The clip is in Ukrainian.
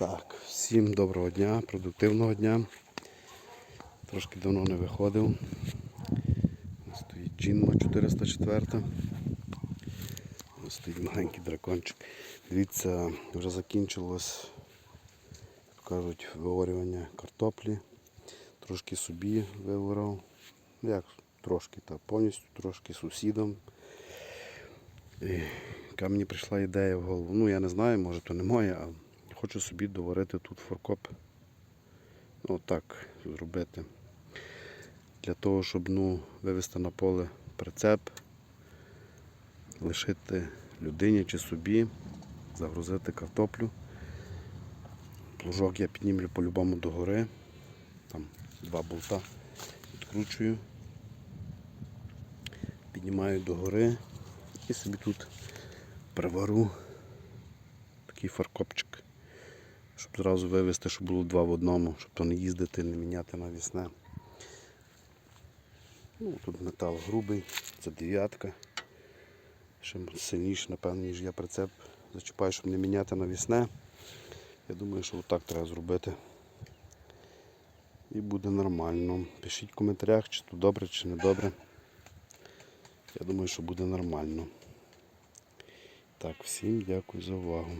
Так, всім доброго дня, продуктивного дня. Трошки давно не виходив. Стоїть Джинма 404. Ось стоїть маленький дракончик. Дивіться, вже закінчилось, як кажуть, виорювання картоплі. Трошки собі виворав. Ну, Як трошки, та повністю трошки сусідам. І мені прийшла ідея в голову. Ну, я не знаю, може то не моя, а хочу собі доварити тут форкоп. Ну, зробити. Для того, щоб ну, вивезти на поле прицеп, лишити людині чи собі, загрузити картоплю. Плужок я піднімлю по-любому догори. Там два болта відкручую. Піднімаю догори і собі тут привару такий фаркопчик, щоб зразу вивезти, щоб було два в одному, щоб то не їздити, не міняти навісне. Ну, тут метал грубий, це дев'ятка. Ще сильніший, напевно, ніж я прицеп. Зачіпаю, щоб не міняти навісне. Я думаю, що отак треба зробити. І буде нормально. Пишіть в коментарях, чи то добре, чи не добре. Я думаю, що буде нормально. Так, всім дякую за увагу.